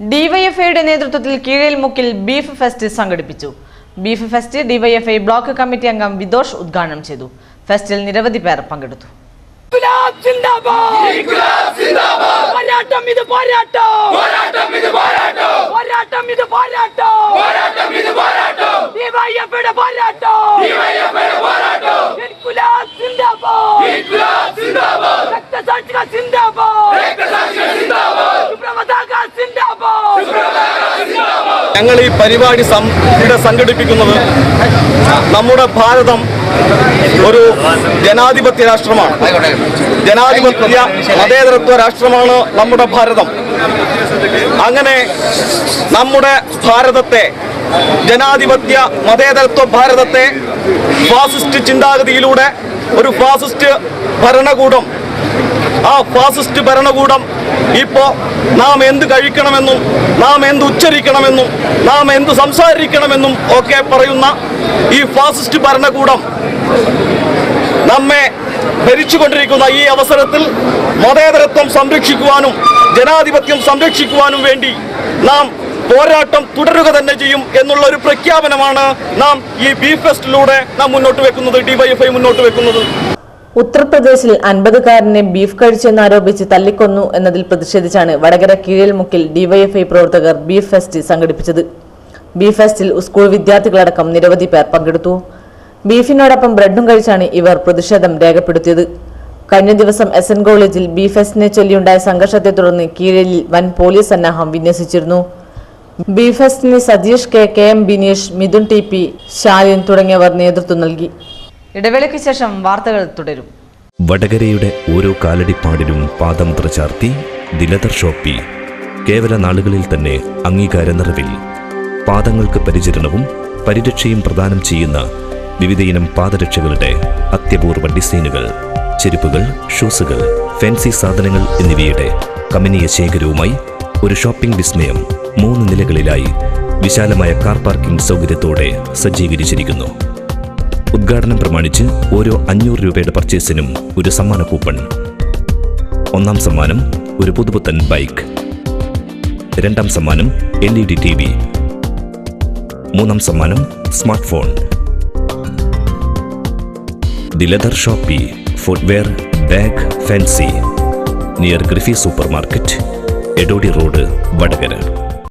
ഡിവൈഎഫ്ഐയുടെ നേതൃത്വത്തിൽ കീഴേൽമുക്കിൽ ബീഫ് ഫെസ്റ്റ് സംഘടിപ്പിച്ചു. Beef fest DYFI block committee അംഗം വിദോഷ് ഉദ്ഘാടനം ചെയ്തു. ഫെസ്റ്റിൽ നിരവധി പേർ പങ്കെടുത്തു. പോരാട്ടം ഇത് പോരാട്ടം പോരാട്ടം ഇത് പോരാട്ടം പോരാട്ടം ഇത് പോരാട്ടം പോരാട്ടം ഇത് പോരാട്ടം ഡിവൈഎഫ്ഐയുടെ പോരാട്ടം ഡിവൈഎഫ്ഐയുടെ പോരാട്ടം ഇൻകുലാബ് സിന്ദാബാദ് ഇൻക്ലാബ് സിന്ദാബാദ് രക്തസാക്ഷികൾ സിന്ദാബാദ് രക്തസാക്ഷികൾ സിന്ദാബാദ് സുപ്രമതാക സിന്ദാബാദ് ഞങ്ങൾ ഈ പരിപാടി ഇവിടെ സംഘടിപ്പിക്കുന്നത് നമ്മുടെ ഭാരതം ഒരു ജനാധിപത്യ രാഷ്ട്രമാണ്. ജനാധിപത്യ മതേതരത്വ രാഷ്ട്രമാണ് നമ്മുടെ ഭാരതം. അങ്ങനെ നമ്മുടെ ഭാരതത്തെ ജനാധിപത്യ മതേതരത്വ ഭാരതത്തെ ഫാസിസ്റ്റ് ചിന്താഗതിയിലൂടെ ഒരു ഫാസിസ്റ്റ് ഭരണകൂടം ആ ഫാസിസ്റ്റ് ഭരണകൂടം ഇപ്പോൾ നാം എന്ത് കഴിക്കണമെന്നും നാം എന്ത് ഉച്ചരിക്കണമെന്നും നാം എന്ത് സംസാരിക്കണമെന്നും ഒക്കെ പറയുന്ന ഈ ഫാസിസ്റ്റ് ഭരണകൂടം നമ്മെ ഭരിച്ചുകൊണ്ടിരിക്കുന്ന ഈ അവസരത്തിൽ മതേതരത്വം സംരക്ഷിക്കുവാനും ജനാധിപത്യം സംരക്ഷിക്കുവാനും വേണ്ടി നാം പോരാട്ടം തുടരുക തന്നെ ചെയ്യും എന്നുള്ള ഒരു പ്രഖ്യാപനമാണ് നാം ഈ ബി ഫെസ്റ്റിലൂടെ നാം മുന്നോട്ട് വെക്കുന്നത് ഡിവൈഎഫ്ഐ മുന്നോട്ട് വെക്കുന്നത്. ഉത്തർപ്രദേശിൽ അൻപതുകാരനെ ബീഫ് കഴിച്ചെന്നാരോപിച്ച് തല്ലിക്കൊന്നു എന്നതിൽ പ്രതിഷേധിച്ചാണ് വടകര കീഴൽമുക്കിൽ ഡിവൈഎഫ്ഐ പ്രവർത്തകർ ബീഫ് ഫെസ്റ്റ് സംഘടിപ്പിച്ചത്. ബീഫ് ഫെസ്റ്റിൽ സ്കൂൾ വിദ്യാർത്ഥികളടക്കം നിരവധി പേർ പങ്കെടുത്തു. ബീഫിനോടൊപ്പം ബ്രെഡും കഴിച്ചാണ് ഇവർ പ്രതിഷേധം രേഖപ്പെടുത്തിയത്. കഴിഞ്ഞ ദിവസം എസ് എൻ കോളേജിൽ ബീഫ് ഫെസ്റ്റിനെ ചൊല്ലിയുണ്ടായ സംഘർഷത്തെ തുടർന്ന് കീഴലിൽ വൻ പോലീസ് സന്നാഹം വിന്യസിച്ചിരുന്നു. Beef ഫെസ്റ്റിന് Satheesh K K M Bineesh Mithun T P Shalin തുടങ്ങിയവർ നേതൃത്വം നൽകി. ഇടവേളയ്ക്ക് ശേഷം വാർത്തകൾ തുടരും. വടകരയുടെ ഓരോ കാലടിപ്പാടിലും പാദം ചാർത്തി ദിലതർ ഷോപ്പി കേവല നാളുകളിൽ തന്നെ അംഗീകാര നിറവിൽ പാദങ്ങൾക്ക് പരിചരണവും പരിരക്ഷയും പ്രദാനം ചെയ്യുന്ന വിവിധയിനം പാദരക്ഷകളുടെ അത്യപൂർവ ഡിസൈനുകൾ ചെരുപ്പുകൾ ഷൂസുകൾ ഫാൻസി സാധനങ്ങൾ എന്നിവയുടെ കമനീയ ശേഖരവുമായി ഒരു ഷോപ്പിംഗ് വിസ്മയം മൂന്ന് നിലകളിലായി വിശാലമായ കാർ പാർക്കിംഗ് സൗകര്യത്തോടെ സജ്ജീകരിച്ചിരിക്കുന്നു. ഉദ്ഘാടനം പ്രമാണിച്ച് ഓരോ അഞ്ഞൂറ് രൂപയുടെ പർച്ചേസിനും ഒരു സമ്മാന കൂപ്പൺ. ഒന്നാം സമ്മാനം ഒരു പുതുപുത്തൻ ബൈക്ക്. രണ്ടാം സമ്മാനം L E D T V. മൂന്നാം സമ്മാനം smart phone the leather shoppe footwear bag fancy. Near Griffy super market Edodi road Vadakara.